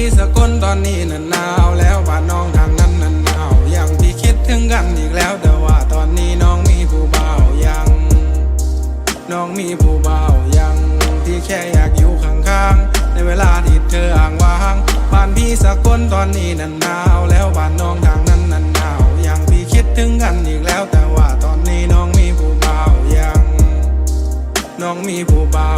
ีสกลตอนนี้นั้นหนาวแล้วบ้านน้องทางนั้นนั้นหนาวยังพี่คิดถึงกันอีกแล้ว แต่ว่าตอนนี้น้องมีผู้บ่าวยัง น้องมีผู้บ่าวยัง ที่แค่อยากอยู่ข้างๆในเวลาที่เธออ่างว่างบ้านพี่สกลตอนนี้นั้นหนาวแล้วบ้านน้องทางนั้นนั้นหนาวยังพี่คิดถึงกันอีกแล้วแต่ว่าตอนนี้น้องมีผู้บ่าวยัง น้องมีผู้บ่าว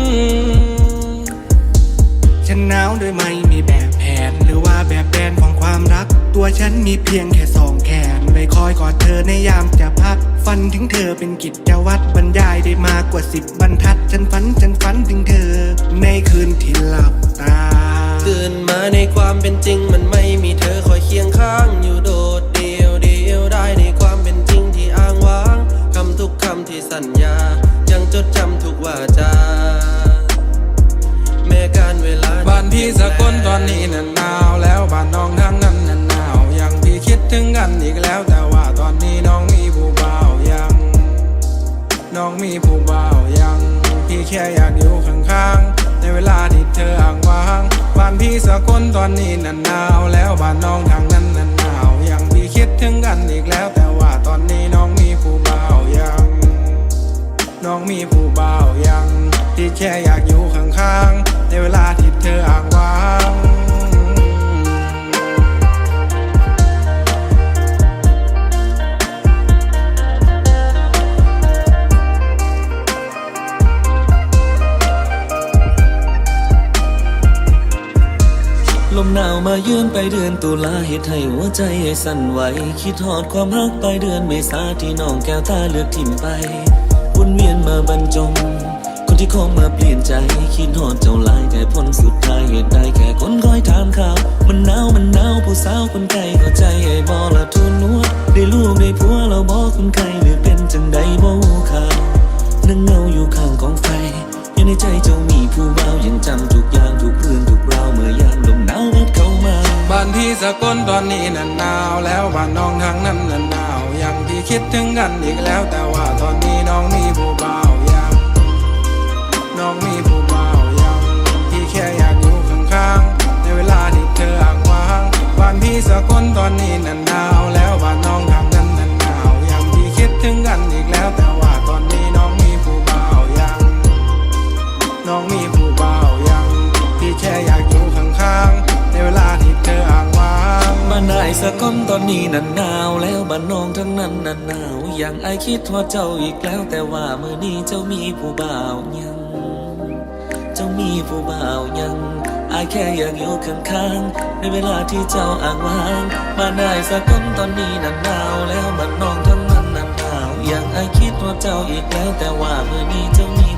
าวโดยไม่มีแบบแผน หรือว่าแบบแปนของความรัก ตัวฉันมีเพียงแค่สองแขนไปคอยกอดเธอในยามจะพักฝันถึงเธอเป็นกิจวัตรบรรยายได้มากกว่าสิบบรรทัด ฉันฝันฉันฝันถึงเธอ ในคืนที่หลับตาตื่นมาในความเป็นจริงมันไม่มีเธอ กันอีกแล้วแต่ว่าตอนนี้น้องมีผู้บ่าวยัง น้องมีผู้บ่าวยัง พี่แค่อยากอยู่ข้างๆ ในเวลาที่เธออ่างว้างบ้านพี่สกลตอนนี้นั่นหนาวแล้วบ้านน้องทางนั้นนั่นหนาวยังพี่คิดถึงกันอีกแล้ว มามาเยือนไปเดือนตุลาเหตุให้หัวใจสั่นไหว คิดหอดความรักไปเดือนเมษาที่น้องแก้วตาเลือกทิมไปวนเวียนมาบรรจง คนที่คงมาเปลี่ยนใจ คิดหอดเจ้าลายแต่ผลสุดท้ายเหตุใดแค่คนคอยถามข่าว มันหนาวมันหนาวผู้สาวคนไกลเข้าใจไอ้บอละทุนนัวได้ลูกได้ผัวเราบอกคนไกลหรือเป็นจังใดบ่ข่าวนั่งเงาอยู่ข้างกองไฟยู่ในใจเจ้ามีผู้บ่ายังจำทุกอย่างทุกเรื่อง สกลตอนนี้นั่นหนาวแล้วบ้านน้องทางนั้นนั่นหนาวยังพี่คิดถึงกันอีกแล้วแต่ว่าตอนนี้น้องมีผู้บ่าว นตอนนี้นั้นหนาวแล้วบ้านน้องทั้งนั้นนั้นหนาว อย่างไอคิดว่าเจ้าอีกแล้ว แต่ว่าเมื่อนี้เจ้ามีผู้บ่าวยัง เจ้ามีผู้บ่าวยังอายแค่อยากอยู่ข้างๆ ในเวลาที่เจ้าอ่างว่างบ้านนายสะก้อนตอนนี้นั้นหนาวแล้วบ้านน้องทั้งนั้นนั้นหนาว อย่างไอคิดว่าเจ้าอีกแล้ว แต่ว่าเมื่อนี้เจ้ามี